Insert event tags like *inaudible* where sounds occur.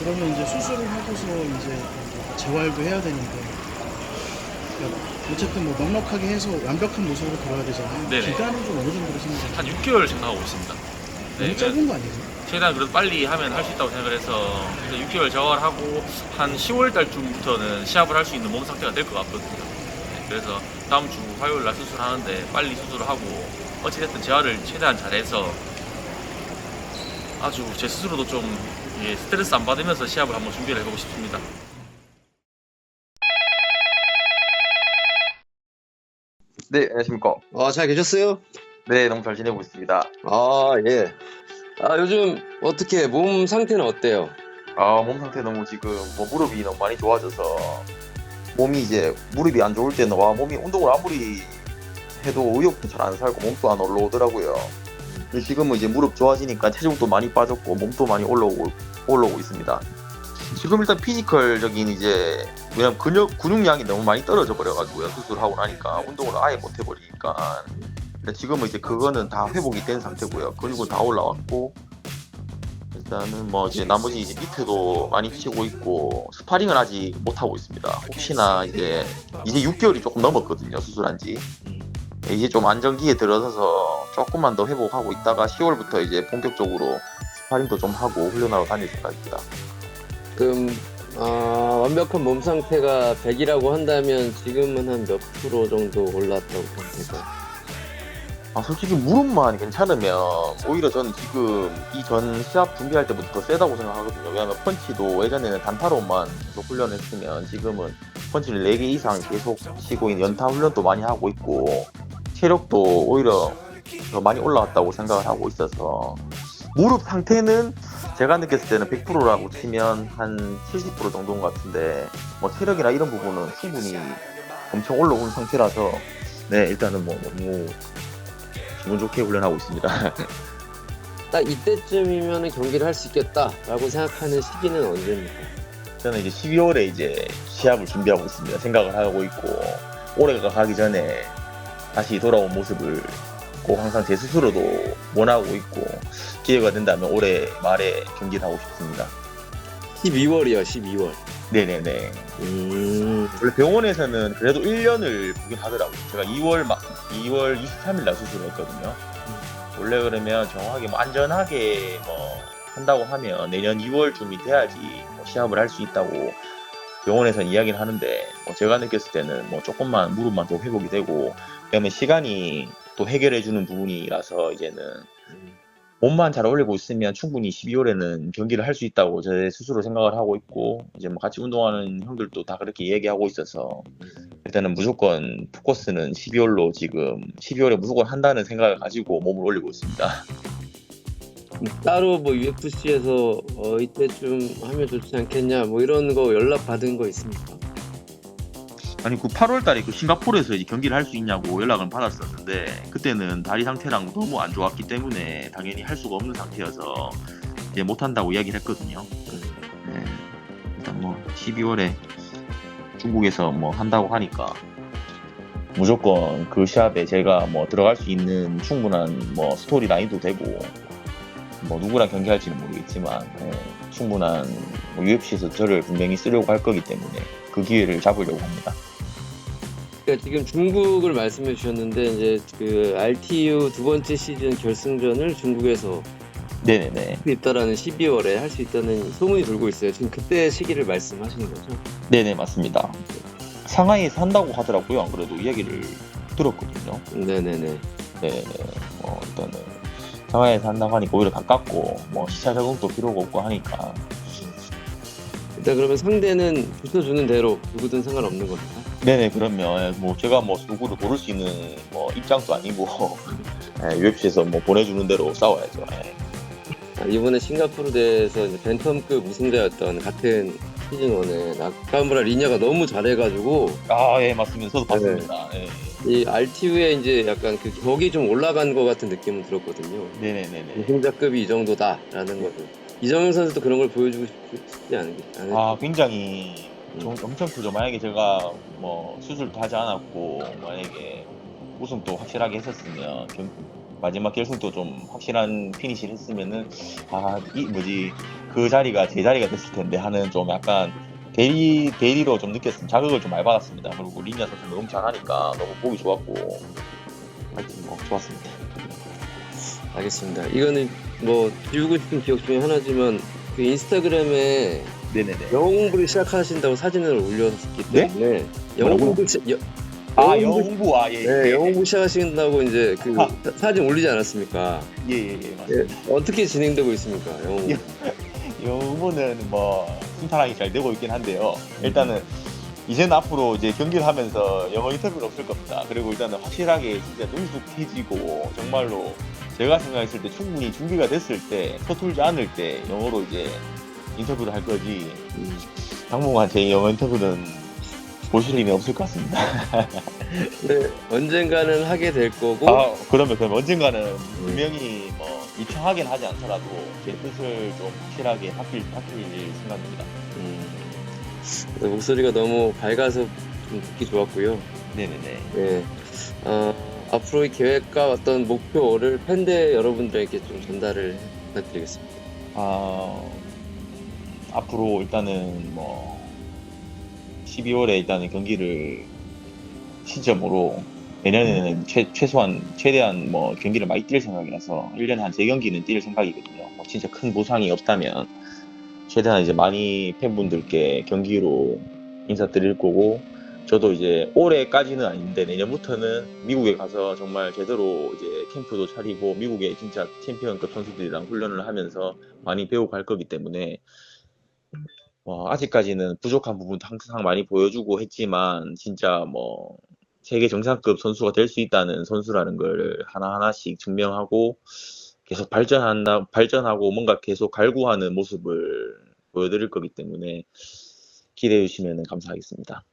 그러면 이제 수술을 하고서 이제 재활도 해야 되는데 그러니까 어쨌든 뭐 넉넉하게 해서 완벽한 모습으로 돌아야 되잖아요. 네네. 기간은 좀 어느 정도로 생각해요? 한 6개월 생각하고 있습니다. 너무 짧은 거 아니에요? 최대한 그래도 빨리 하면 할 수 있다고 생각을 해서 그래서 6개월 재활하고 한 10월 달쯤부터는 시합을 할 수 있는 몸 상태가 될 것 같거든요. 네, 그래서 다음 주 화요일 날 수술하는데 빨리 수술을 하고 어찌됐든 재활을 최대한 잘해서 아주 제 스스로도 좀 예, 스트레스 안 받으면서 시합을 한번 준비를 해보고 싶습니다. 네, 안녕하십니까. 아, 잘 계셨어요? 네, 너무 잘 지내고 있습니다. 아, 예. 아, 요즘 어떻게 몸 상태는 어때요? 아, 몸 상태 너무 지금 뭐 무릎이 너무 많이 좋아져서 몸이 이제 무릎이 안 좋을 때는 와 몸이 운동을 아무리 해도 의욕도 잘 안 살고 몸도 안 올라오더라고요. 근데 지금은 이제 무릎 좋아지니까 체중도 많이 빠졌고 몸도 많이 올라오고 올라오고 있습니다. 지금 일단 피지컬적인 이제 왜냐면 근육 근육량이 너무 많이 떨어져 버려가지고요. 수술하고 나니까 운동을 아예 못 해버리니까. 근데 지금은 이제 그거는 다 회복이 된 상태고요. 근육은 다 올라왔고 일단은 뭐 이제 나머지 이제 밑에도 많이 치고 있고 스파링은 아직 못 하고 있습니다. 혹시나 이제 이제 6개월이 조금 넘었거든요 수술한 지 이제 좀 안정기에 들어서서 조금만 더 회복하고 있다가 10월부터 이제 본격적으로 스파링도 좀 하고 훈련하러 다닐 생각입니다. 그럼, 아, 완벽한 몸 상태가 100이라고 한다면 지금은 한 몇 프로 정도 올랐다고 생각해요? 아 솔직히 무릎만 괜찮으면 오히려 저는 지금 이전 시합 준비할 때부터 더 세다고 생각하거든요. 왜냐면 펀치도 예전에는 단타로만 계속 훈련했으면 지금은 펀치를 4개 이상 계속 치고 있는 연타 훈련도 많이 하고 있고 체력도 오히려 더 많이 올라왔다고 생각을 하고 있어서 무릎 상태는 제가 느꼈을 때는 100%라고 치면 한 70% 정도인 것 같은데 뭐 체력이나 이런 부분은 충분히 엄청 올라온 상태라서 네 일단은 뭐 너무 기분 좋게 훈련하고 있습니다. *laughs* 딱 이때쯤이면 경기를 할 수 있겠다라고 생각하는 시기는 언제입니까? 저는 이제 12월에 이제 시합을 준비하고 있습니다. 생각을 하고 있고 올해가 가기 전에 다시 돌아온 모습을 꼭 항상 제 스스로도 원하고 있고 기회가 된다면 올해 말에 경기를 하고 싶습니다. 12월이요, 12월. 네네네. 음, 원래 병원에서는 그래도 1년을 보긴 하더라고요. 제가 2월 막 2월 23일 날 수술을 했거든요. 원래 그러면 정확하게 뭐 안전하게 뭐 한다고 하면 내년 2월쯤이 돼야지 뭐 시합을 할 수 있다고 병원에서는 이야기를 하는데 뭐 제가 느꼈을 때는 뭐 조금만 무릎만 더 회복이 되고 그다음에 시간이 또 해결해 주는 부분이라서 이제는 몸만 잘 올리고 있으면 충분히 12월에는 경기를 할 수 있다고 제 스스로 생각을 하고 있고 이제 뭐 같이 운동하는 형들도 다 그렇게 얘기하고 있어서 일단은 무조건 포커스는 12월로 지금 12월에 무조건 한다는 생각을 가지고 몸을 올리고 있습니다. 따로 뭐 UFC에서 어, 이때쯤 하면 좋지 않겠냐, 뭐 이런 거 연락 받은 거 있습니까? 아니 그 8월 달에 그 싱가포르에서 이제 경기를 할 수 있냐고 연락을 받았었는데 그때는 다리 상태랑 너무 안 좋았기 때문에 당연히 할 수가 없는 상태여서 이제 못 한다고 이야기를 했거든요. 네. 일단 뭐 12월에 중국에서 뭐 한다고 하니까 무조건 그 시합에 제가 뭐 들어갈 수 있는 충분한 뭐 스토리 라인도 되고 뭐 누구랑 경기할지는 모르겠지만 네, 충분한 뭐 UFC에서 저를 분명히 쓰려고 할 거기 때문에 그 기회를 잡으려고 합니다. 그러니까 지금 중국을 말씀해 주셨는데 이제 그 RTU 두 번째 시즌 결승전을 중국에서 네네네. 있다라는 12월에 할 수 있다는 소문이 돌고 있어요. 지금 그때 시기를 말씀하시는 거죠? 네네 맞습니다. 상하이에서 한다고 하더라고요. 안 그래도 이야기를 들었거든요. 네네네. 네네. 뭐 일단은 상하이에서 한다고 하니까 오히려 가깝고 뭐 시차 적응도 필요가 없고 하니까 일단 그러면 상대는 붙여주는 대로 누구든 상관없는 겁니다. 네네 그러면 뭐 제가 뭐 누구를 고를 수 있는 뭐 입장도 아니고 *laughs* 예, UFC에서 뭐 보내주는 대로 싸워야죠. 예. 아, 이번에 싱가포르 대회에서 이제 벤텀급 우승자였던 같은 시즌 1에 나카무라 리냐가 너무 잘해가지고 아 예 맞습니다. 저도 봤습니다. 예. 이 RTU에 이제 약간 그 격이 좀 올라간 것 같은 느낌은 들었거든요. 네네네네. 우승자급이 이 정도다라는 거죠. 이정현 선수도 그런 걸 보여주고 싶지 않은 게아 굉장히 음. 좀- 엄청 크죠. 만약에 제가 뭐 수술도 하지 않았고 만약에 우승도 확실하게 했었으면 경- 마지막 결승도 좀 확실한 피니시를 했으면은 아 이 뭐지 그 자리가 제 자리가 됐을 텐데 하는 좀 약간 대리 대리로 좀 느꼈습니다. 자극을 좀 많이 받았습니다. 그리고 리니아 선수 너무 잘하니까 너무 보기 좋았고 하여튼 뭐 좋았습니다. 알겠습니다. 이거는 뭐 지우고 싶은 기억 중에 하나지만 그 인스타그램에 네네네. 영어 공부를 시작하신다고 사진을 올렸기 네? 때문에 영어 뭐라고요? 공부 시, 여, 아 영어 영어 공부- 공부 아 예. 네, 예, 영어 공부 시작하신다고 이제 그 아. 사- 사진 올리지 않았습니까? 예예 예 예, 맞습니다. 예, 어떻게 진행되고 있습니까? 영어 공부. 영어 공부는 뭐 순탄하게 잘 되고 있긴 한데요. 일단은 이제는 앞으로 이제 경기를 하면서 영어 인터뷰는 없을 겁니다. 그리고 일단은 확실하게 진짜 능숙해지고 정말로 제가 생각했을 때 충분히 준비가 됐을 때 서툴지 않을 때 영어로 이제 인터뷰를 할 거지 음. 당분간 제 영어 인터뷰는 보실 일이 없을 것 같습니다. 네, 언젠가는 하게 될 거고 아, 그러면 그럼 언젠가는 분명히 뭐 유창하긴 하지 않더라도 제 뜻을 좀 확실하게 바뀔 생각입니다. 음, 네, 목소리가 너무 밝아서 좀 듣기 좋았고요. 네네네. 네, 어, 앞으로의 계획과 어떤 목표를 팬들 여러분들에게 좀 전달을 부탁드리겠습니다. 아, 앞으로 일단은 뭐 12월에 일단은 경기를 시점으로 내년에는 최, 최소한 최대한 뭐 경기를 많이 뛸 생각이라서 1년에 한 3경기는 뛸 생각이거든요. 뭐 진짜 큰 보상이 없다면 최대한 이제 많이 팬분들께 경기로 인사드릴 거고 저도 이제 올해까지는 아닌데 내년부터는 미국에 가서 정말 제대로 이제 캠프도 차리고 미국의 진짜 챔피언급 선수들이랑 훈련을 하면서 많이 배우고 갈 거기 때문에 어, 아직까지는 부족한 부분도 항상 많이 보여주고 했지만 진짜 뭐 세계 정상급 선수가 될 수 있다는 선수라는 걸 하나하나씩 증명하고 계속 발전한다 발전하고 뭔가 계속 갈구하는 모습을 보여드릴 거기 때문에 기대해 주시면 감사하겠습니다.